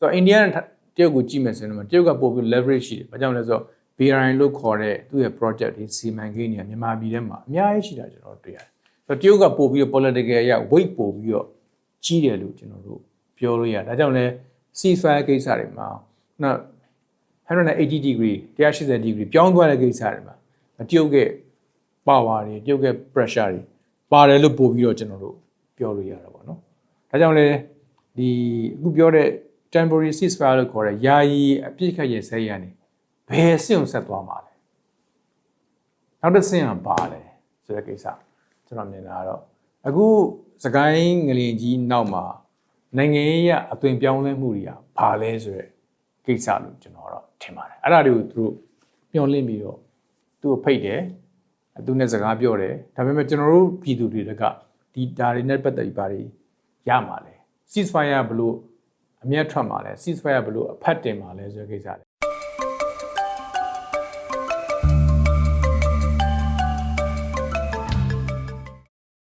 တော့အိန္ဒိယနဲ့တရုတ်ကိုကြည့်မယ်ဆိုရင်တော့တရုတ်ကပို့ပြီး leverage ရှိတယ်။ဘာကြောင့်လဲဆိုတော့ BRI လို့ခေါ်တဲ့သူ့ရဲ့ project ဒီစီမံကိန်းတွေကမြန်မာပြည်ထဲမှာအများကြီးရှိတာကျွန်တော်တို့တွေ့ရတယ်။ဆိုတော့တရုတ်ကပို့ပြီးတော့ political အရ weight ပို့ပြီးတော့ကြီးတယ်လို့ကျွန်တော်တို့ပြောလို့ရတယ်။ဒါကြောင့်လဲ ceasefire ကိစ္စတွေမှာနော်180 degree 180 degree ပြောင်းသွားတဲ့ကိစ္စတွေမှာတရုတ်ရဲ့ power တွေတရုတ်ရဲ့ pressure တွေပါတယ်လို့ပို့ပြီးတော့ကျွန်တော်တို့ပြောလို့ရတာပေါ့နော်။ဒါကြောင့်လဲဒီအခုပြောတဲ့ temporary ceasefire လို့ခေါ်တဲ့ယာယီအပြစ်ခတ်ရဲ့ဆဲရနေဘယ်အဆင့်ကိုဆက်သွားမှာလဲ။နောက်တစ်ဆင့်ကပါလဲဆိုတဲ့ကိစ္စကျွန်တော်မြင်တာကတော့အခုစကိုင်းငလင်ကြီးနောက်မှာနိုင်ငံရေးရအသွင်ပြောင်းလဲမှုတွေကဘာလဲဆိုတဲ့ကိစ္စလို့ကျွန်တော်တော့ထင်ပါတယ်။အဲ့ဒါတွေကိုသူတို့မျှော်လင့်ပြီးတော့သူ့ကိုဖိတ်တယ်သူနဲ့စကားပြောတယ်ဒါပေမဲ့ကျွန်တော်တို့ပြည်သူတွေကဒီဒါတွေနဲ့ပတ်သက်ပြီးဘာတွေရမှာလဲ ceasefire ဘလို့ အမျက်ထွက်မှာလဲ ceasefire ဘလို့အဖတ်တင်မှာလဲဆိုတဲ့ကိစ္စတွေ